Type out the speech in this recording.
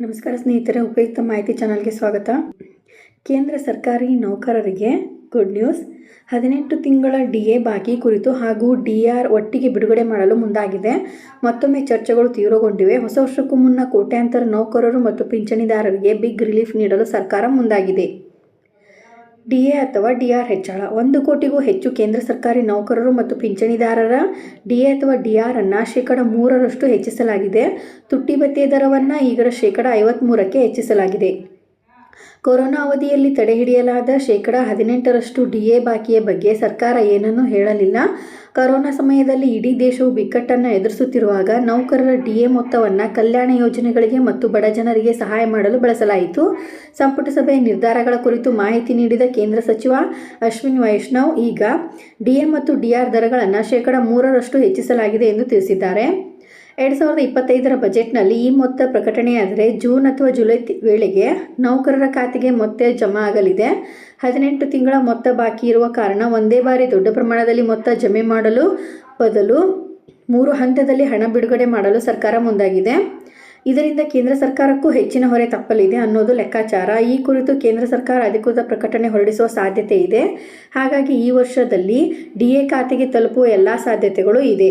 ನಮಸ್ಕಾರ ಸ್ನೇಹಿತರೆ, ಉಪಯುಕ್ತ ಮಾಹಿತಿ ಚಾನಲ್ಗೆ ಸ್ವಾಗತ. ಕೇಂದ್ರ ಸರ್ಕಾರಿ ನೌಕರರಿಗೆ ಗುಡ್ ನ್ಯೂಸ್ ಹದಿನೆಂಟು ತಿಂಗಳ ಡಿ ಎ ಬಾಕಿ ಕುರಿತು ಹಾಗೂ ಡಿ ಆರ್ ಒಟ್ಟಿಗೆ ಬಿಡುಗಡೆ ಮಾಡಲು ಮುಂದಾಗಿದೆ. ಮತ್ತೊಮ್ಮೆ ಚರ್ಚೆಗಳು ತೀವ್ರಗೊಂಡಿವೆ. ಹೊಸ ವರ್ಷಕ್ಕೂ ಮುನ್ನ ಕೋಟ್ಯಾಂತರ ನೌಕರರು ಮತ್ತು ಪಿಂಚಣಿದಾರರಿಗೆ ಬಿಗ್ ರಿಲೀಫ್ ನೀಡಲು ಸರ್ಕಾರ ಮುಂದಾಗಿದೆ. ಡಿ ಎ ಅಥವಾ ಡಿ ಆರ್ ಹೆಚ್ಚಳ. ಒಂದು ಕೋಟಿಗೂ ಹೆಚ್ಚು ಕೇಂದ್ರ ಸರ್ಕಾರಿ ನೌಕರರು ಮತ್ತು ಪಿಂಚಣಿದಾರರ ಡಿ ಎ ಅಥವಾ ಡಿ ಆರ್ ಅನ್ನು ಶೇಕಡ ಮೂರರಷ್ಟು ಹೆಚ್ಚಿಸಲಾಗಿದೆ. ತುಟ್ಟಿ ಭತ್ಯೆ ದರವನ್ನು ಈಗ ಶೇಕಡ ಐವತ್ತ್ಮೂರಕ್ಕೆ ಹೆಚ್ಚಿಸಲಾಗಿದೆ. ಕೊರೋನಾ ಅವಧಿಯಲ್ಲಿ ತಡೆಹಿಡಿಯಲಾದ ಶೇಕಡ ಹದಿನೆಂಟರಷ್ಟು ಡಿಎ ಬಾಕಿಯ ಬಗ್ಗೆ ಸರ್ಕಾರ ಏನನ್ನೂ ಹೇಳಲಿಲ್ಲ. ಕೊರೋನಾ ಸಮಯದಲ್ಲಿ ಇಡೀ ದೇಶವು ಬಿಕ್ಕಟ್ಟನ್ನು ಎದುರಿಸುತ್ತಿರುವಾಗ ನೌಕರರ ಡಿಎ ಮೊತ್ತವನ್ನು ಕಲ್ಯಾಣ ಯೋಜನೆಗಳಿಗೆ ಮತ್ತು ಬಡ ಜನರಿಗೆ ಸಹಾಯ ಮಾಡಲು ಬಳಸಲಾಯಿತು. ಸಂಪುಟ ಸಭೆಯ ನಿರ್ಧಾರಗಳ ಕುರಿತು ಮಾಹಿತಿ ನೀಡಿದ ಕೇಂದ್ರ ಸಚಿವ ಅಶ್ವಿನ್ ವೈಷ್ಣವ್, ಈಗ ಡಿಎ ಮತ್ತು ಡಿಆರ್ ದರಗಳನ್ನು ಶೇಕಡ ಮೂರರಷ್ಟು ಹೆಚ್ಚಿಸಲಾಗಿದೆ ಎಂದು ತಿಳಿಸಿದ್ದಾರೆ. ಎರಡು ಸಾವಿರದ ಇಪ್ಪತ್ತೈದರ ಬಜೆಟ್ನಲ್ಲಿ ಈ ಮೊತ್ತ ಪ್ರಕಟಣೆಯಾದರೆ ಜೂನ್ ಅಥವಾ ಜುಲೈ ವೇಳೆಗೆ ನೌಕರರ ಖಾತೆಗೆ ಮೊತ್ತ ಜಮಾ ಆಗಲಿದೆ. ಹದಿನೆಂಟು ತಿಂಗಳ ಮೊತ್ತ ಬಾಕಿ ಇರುವ ಕಾರಣ ಒಂದೇ ಬಾರಿ ದೊಡ್ಡ ಪ್ರಮಾಣದಲ್ಲಿ ಮೊತ್ತ ಜಮೆ ಮಾಡಲು ಬದಲು ಮೂರು ಹಂತದಲ್ಲಿ ಹಣ ಬಿಡುಗಡೆ ಮಾಡಲು ಸರ್ಕಾರ ಮುಂದಾಗಿದೆ. ಇದರಿಂದ ಕೇಂದ್ರ ಸರ್ಕಾರಕ್ಕೂ ಹೆಚ್ಚಿನ ಹೊರೆ ತಪ್ಪಲಿದೆ ಅನ್ನೋದು ಲೆಕ್ಕಾಚಾರ. ಈ ಕುರಿತು ಕೇಂದ್ರ ಸರ್ಕಾರ ಅಧಿಕೃತ ಪ್ರಕಟಣೆ ಹೊರಡಿಸುವ ಸಾಧ್ಯತೆ ಇದೆ. ಹಾಗಾಗಿ ಈ ವರ್ಷದಲ್ಲಿ ಡಿ ಎ ಖಾತೆಗೆ ತಲುಪುವ ಎಲ್ಲ ಸಾಧ್ಯತೆಗಳು ಇದೆ.